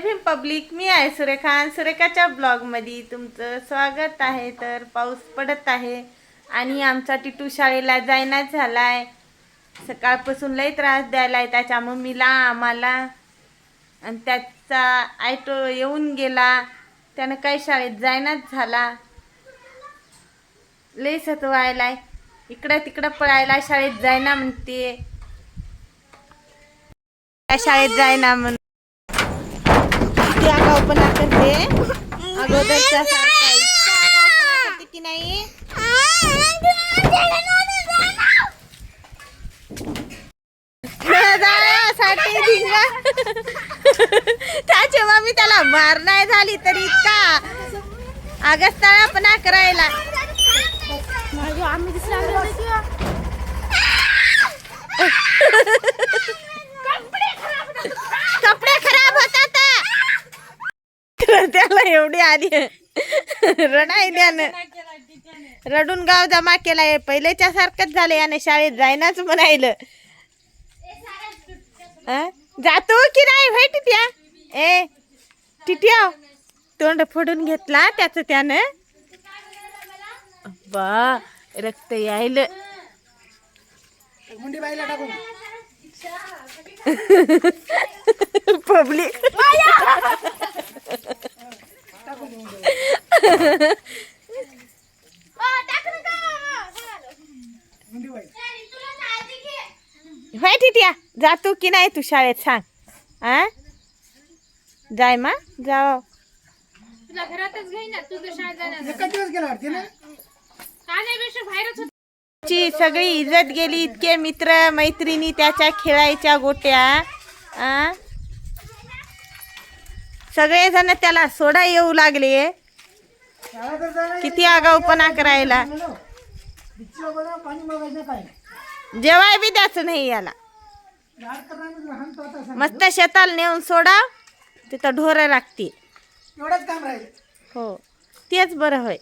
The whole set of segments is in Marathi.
भीम पब्लिक मी आहे सुरेखा आणि सुरेखाच्या ब्लॉगमध्ये तुमचं स्वागत आहे. तर पाऊस पडत आहे आणि आमचा टिटू शाळेला जायनाच झालाय. सकाळपासून लई त्रास द्यायलाय. त्याच्या मम्मीला आम्हाला. आणि त्याचा ॲटो येऊन गेला. त्यानं काही शाळेत जायनाच झाला. लई सतवायलाय. इकडं तिकडं पळायला शाळेत जायना म्हणते त्या शाळेत जायना म्हणून. आगाऊपणा करते अगोदरच्या सारखा की नाही? त्याची मम्मी त्याला मार नाही झाली तरी इतका. आगस्ताळापणा करायला एवढी आली. रडाय द्यानं रडून गाव जमा केलाय पहिलेच्या सारखंच झालं याने शाळेत जायनाच म्हणायलं? जातो की नाही? भाई टिट्या? ए टिट्या तोंड फोडून घेतला त्याच त्यानं. बा रक्त यायलं. मुंडी बाईला टाकून पब्लिक. होय टिट्या. जातो की नाही तू शाळेत सांग. आ? जाय मा जाव तुला घरातच घेईन ना तू तर शाळेत जाणार एका दिवस गेला वाटते ना? काण्यापेक्षा बाहेरच होत. ची सगळी इज्जत गेली इतके मित्र मैत्रिणी त्याच्या खेळायच्या गोट्या. आ? सगळेजण त्याला सोडा येऊ लागले. किती आगाऊपणा करायला जेवाय बी द्यायचं नाही याला. मस्त शेताला नेऊन सोडा तिथं ढोरं लागते हो तेच बरं होय.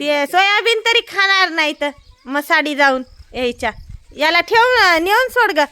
ते सोयाबीन तरी खाणार नाही तर मसाडी जाऊन यायच्या. याला ठेव नेऊन सोड ग.